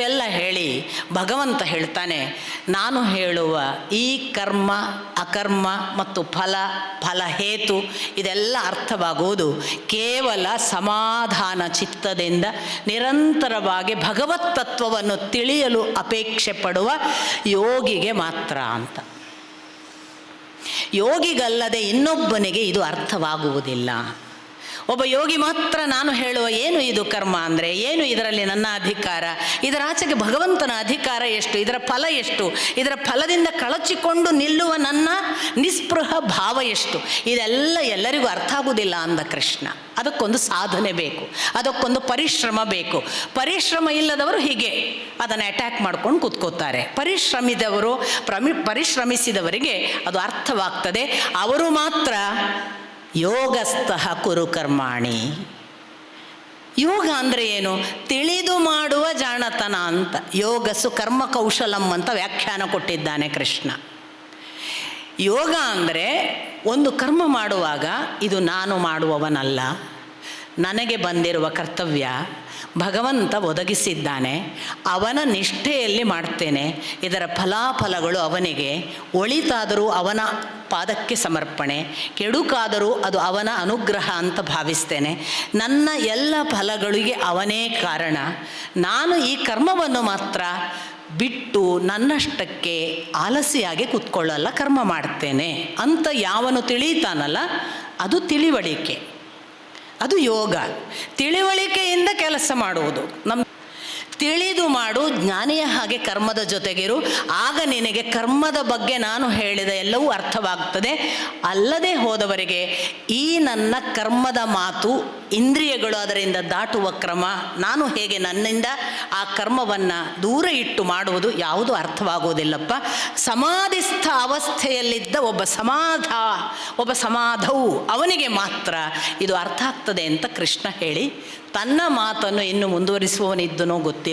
ಇಷ್ಟೆಲ್ಲ ಹೇಳಿ ಭಗವಂತ ಹೇಳ್ತಾನೆ, ನಾನು ಹೇಳುವ ಈ ಕರ್ಮ, ಅಕರ್ಮ ಮತ್ತು ಫಲ, ಫಲಹೇತು ಇದೆಲ್ಲ ಅರ್ಥವಾಗುವುದು ಕೇವಲ ಸಮಾಧಾನ ಚಿತ್ತದಿಂದ ನಿರಂತರವಾಗಿ ಭಗವತ್ ತತ್ವವನ್ನು ತಿಳಿಯಲು ಅಪೇಕ್ಷೆ ಪಡುವ ಯೋಗಿಗೆ ಮಾತ್ರ ಅಂತ. ಯೋಗಿಗಲ್ಲದೆ ಇನ್ನೊಬ್ಬನಿಗೆ ಇದು ಅರ್ಥವಾಗುವುದಿಲ್ಲ. ಒಬ್ಬ ಯೋಗಿ ಮಾತ್ರ ನಾನು ಹೇಳುವ ಏನು ಇದು ಕರ್ಮ ಅಂದರೆ? ಏನು ಇದರಲ್ಲಿ ನನ್ನ ಅಧಿಕಾರ? ಇದರ ಆಚೆಗೆ ಭಗವಂತನ ಅಧಿಕಾರ ಎಷ್ಟು? ಇದರ ಫಲ ಎಷ್ಟು? ಇದರ ಫಲದಿಂದ ಕಳಚಿಕೊಂಡು ನಿಲ್ಲುವ ನನ್ನ ನಿಸ್ಪೃಹ ಭಾವ ಎಷ್ಟು? ಇದೆಲ್ಲ ಎಲ್ಲರಿಗೂ ಅರ್ಥ ಆಗುವುದಿಲ್ಲ ಅಂದ ಕೃಷ್ಣ. ಅದಕ್ಕೊಂದು ಸಾಧನೆ ಬೇಕು. ಅದಕ್ಕೊಂದು ಪರಿಶ್ರಮ ಬೇಕು. ಪರಿಶ್ರಮ ಇಲ್ಲದವರು ಹೀಗೆ ಅದನ್ನು ಅಟ್ಯಾಕ್ ಮಾಡ್ಕೊಂಡು ಕೂತ್ಕೋತಾರೆ. ಪರಿಶ್ರಮಿದವರು ಪ್ರಮಿ, ಪರಿಶ್ರಮಿಸಿದವರಿಗೆ ಅದು ಅರ್ಥವಾಗ್ತದೆ. ಅವರು ಮಾತ್ರ ಯೋಗಸ್ಥಃ ಕುರು ಕರ್ಮಾಣಿ. ಯೋಗ ಅಂದರೆ ಏನು? ತಿಳಿದು ಮಾಡುವ ಜಾಣತನ ಅಂತ. ಯೋಗಸ್ಸು ಕರ್ಮ ಕೌಶಲಂ ಅಂತ ವ್ಯಾಖ್ಯಾನ ಕೊಟ್ಟಿದ್ದಾನೆ ಕೃಷ್ಣ. ಯೋಗ ಅಂದರೆ ಒಂದು ಕರ್ಮ ಮಾಡುವಾಗ ಇದು ನಾನು ಮಾಡುವವನಲ್ಲ. ನನಗೆ ಬಂದಿರುವ ಕರ್ತವ್ಯ ಭಗವಂತ ಒದಗಿಸಿದ್ದಾನೆ, ಅವನ ನಿಷ್ಠೆಯಲ್ಲಿ ಮಾಡ್ತೇನೆ, ಇದರ ಫಲಾಫಲಗಳು ಅವನಿಗೆ ಒಳಿತಾದರೂ ಅವನ ಪಾದಕ್ಕೆ ಸಮರ್ಪಣೆ, ಕೆಡುಕಾದರೂ ಅದು ಅವನ ಅನುಗ್ರಹ ಅಂತ ಭಾವಿಸ್ತೇನೆ. ನನ್ನ ಎಲ್ಲ ಫಲಗಳಿಗೆ ಅವನೇ ಕಾರಣ. ನಾನು ಈ ಕರ್ಮವನ್ನು ಮಾತ್ರ ಬಿಟ್ಟು ನನ್ನಷ್ಟಕ್ಕೆ ಆಲಸಿಯಾಗಿ ಕೂತ್ಕೊಳ್ಳಲ್ಲ, ಕರ್ಮ ಮಾಡ್ತೇನೆ ಅಂತ ಯಾವನು ತಿಳಿತಾನಲ್ಲ ಅದು ತಿಳಿವಳಿಕೆ. ಅದು ಯೋಗ. ತಿಳಿವಳಿಕೆಯಿಂದ ಕೆಲಸ ಮಾಡುವುದು. ನಮ್ಮ ತಿಳಿದು ಮಾಡು ಜ್ಞಾನಿಯ ಹಾಗೆ ಕರ್ಮದ ಜೊತೆಗಿರು. ಆಗ ನಿನಗೆ ಕರ್ಮದ ಬಗ್ಗೆ ನಾನು ಹೇಳಿದ ಎಲ್ಲವೂ ಅರ್ಥವಾಗ್ತದೆ. ಅಲ್ಲದೆ ಹೋದವರಿಗೆ ಈ ನನ್ನ ಕರ್ಮದ ಮಾತು ಇಂದ್ರಿಯಗಳು ಅದರಿಂದ ದಾಟುವ ಕ್ರಮ. ನಾನು ಹೇಗೆ ನನ್ನಿಂದ ಆ ಕರ್ಮವನ್ನು ದೂರ ಇಟ್ಟು ಮಾಡುವುದು ಯಾವುದು ಅರ್ಥವಾಗುವುದಿಲ್ಲಪ್ಪ. ಸಮಾಧಿಸ್ಥ ಅವಸ್ಥೆಯಲ್ಲಿದ್ದ ಒಬ್ಬ ಸಮಾಧ, ಒಬ್ಬ ಸಮಾಧವು ಅವನಿಗೆ ಮಾತ್ರ ಇದು ಅರ್ಥ ಆಗ್ತದೆ ಅಂತ ಕೃಷ್ಣ ಹೇಳಿ. ತನ್ನ ಮಾತನ್ನು ಇನ್ನು ಮುಂದುವರಿಸುವವನಿದ್ದನೋ ಗೊತ್ತಿಲ್ಲ.